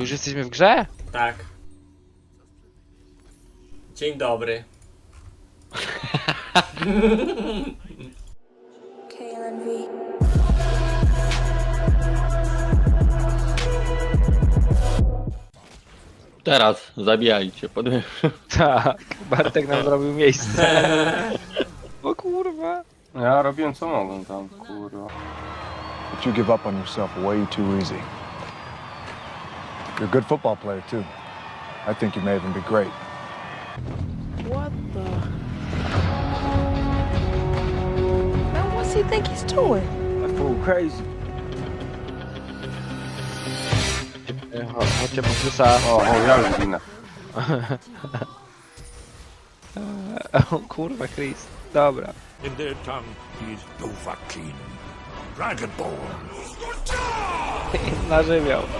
Już jesteśmy w grze? Tak. Dzień dobry. KLNV. Teraz zabijajcie, podejrzewam. Tak, Bartek nam zrobił miejsce. O kurwa. Ja robiłem co mogłem tam, kurwa. But you give up on yourself way too easy. You're a good football player, too. I think you may even be great. What the? Man, what's he think he's doing? That fool crazy. Cho- Chodźcie po plusa. O, o, ja już ginę. O kurwa, Chris. Dobra. In their tongue, he's Dovahkiin. Dragonborn. Nażywiał. A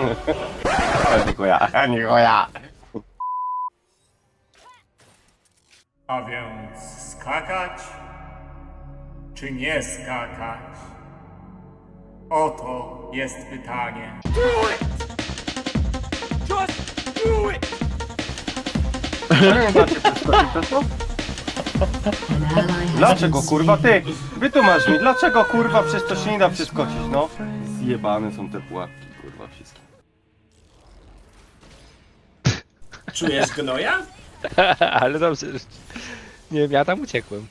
nie go ja, a nie go ja. A więc skakać czy nie skakać? Oto jest pytanie. Dlaczego kurwa ty? Wytłumacz mi, dlaczego kurwa przez to się nie da przeskoczyć, no? Zjebane są te pułapki, kurwa, wszystkie. Czujesz gnoja? Ale dobrze. Nie wiem, ja tam uciekłem.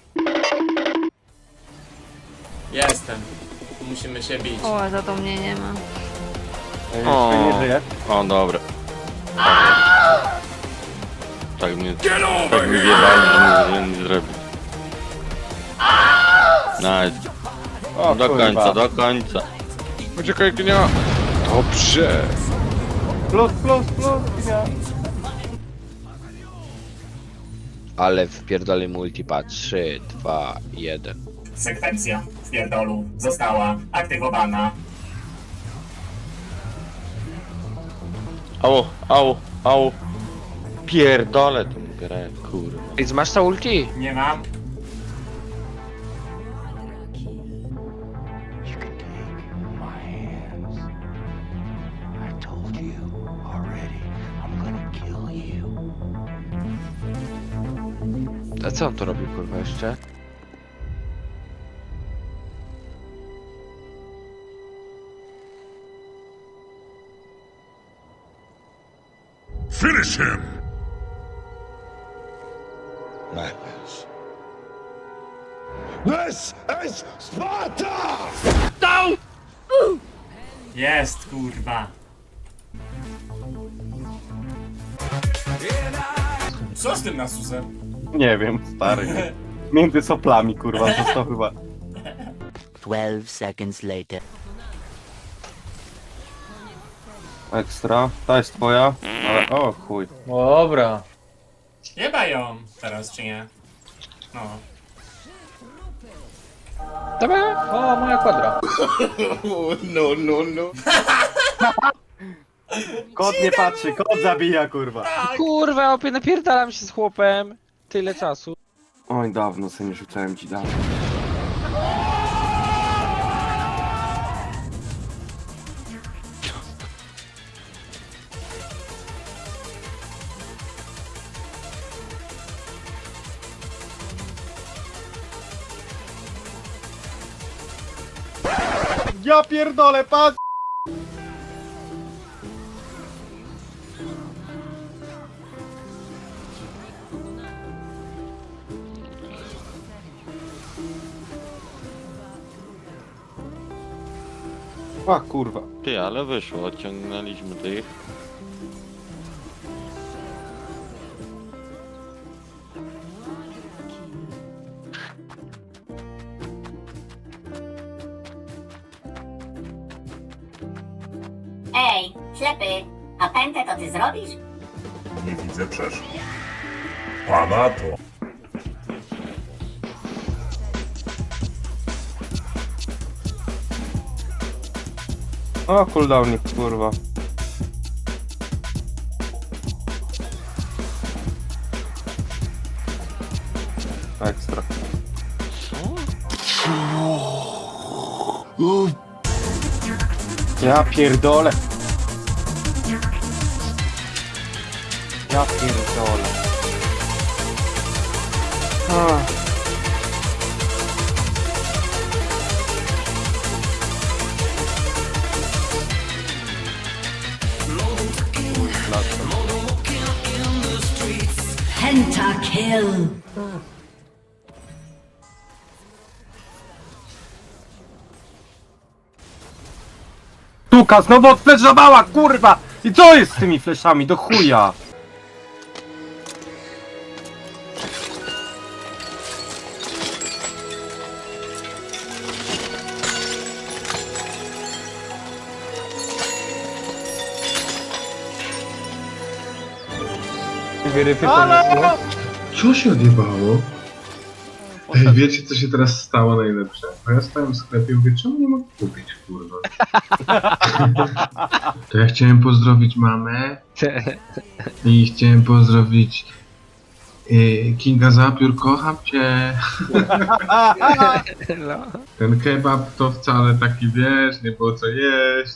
Jestem. Musimy się bić. O, za to mnie nie ma. O. Nie żyje? O, dobra. Tak mnie, tak mi wjebali, że nie. Nice. O, Do kurwa. końca, do końca. Poczekaj, gnia. Dobrze. Plus, plus, plus, ja. Ale wpierdolę multipa. 3, 2, 1. Sekwencja w pierdolu została aktywowana. Au, au, au. Pierdolę tą grę, kurwa. Ej, masz to ulti? Nie mam. A co on tu robił, kurwa, jeszcze? Finish him! Madness. This is Sparta! Jest kurwa. Co z tym nasusem? Nie wiem, stary. Między soplami, kurwa, został chyba. 12 seconds later. Ekstra. Ta jest twoja. Ale, o chuj. Dobra. Jeba ją teraz czy nie? No. Dobra. O, moja kwadra. Kot nie patrzy, kot zabija, kurwa. Kurwa, opie napierdalam się z chłopem. Tyle czasu. Oj, dawno sobie nie rzucałem ci dawno. Ja pierdolę, patrz! A kurwa. Ty, ale wyszło, odciągnęliśmy tych. Ej, ślepy, a pętę to ty zrobisz? Nie widzę przecież. Pana to. O, cooldownik, kurwa. Ekstra. Ja pierdolę. Ja pierdolę. Ah. Pentakill. Tuka, znowu odfleszowała, kurwa! I co jest z tymi fleszami, do chuja? Co się odjebało? Ej, wiecie co się teraz stało najlepsze? Bo ja stałem w sklepie i mówię, czemu nie mogę kupić, kurwa? To ja chciałem pozdrowić mamę i chciałem pozdrowić y, Kinga Zapiór, kocham cię. No. Ten kebab to wcale taki, wiesz, nie było co jeść.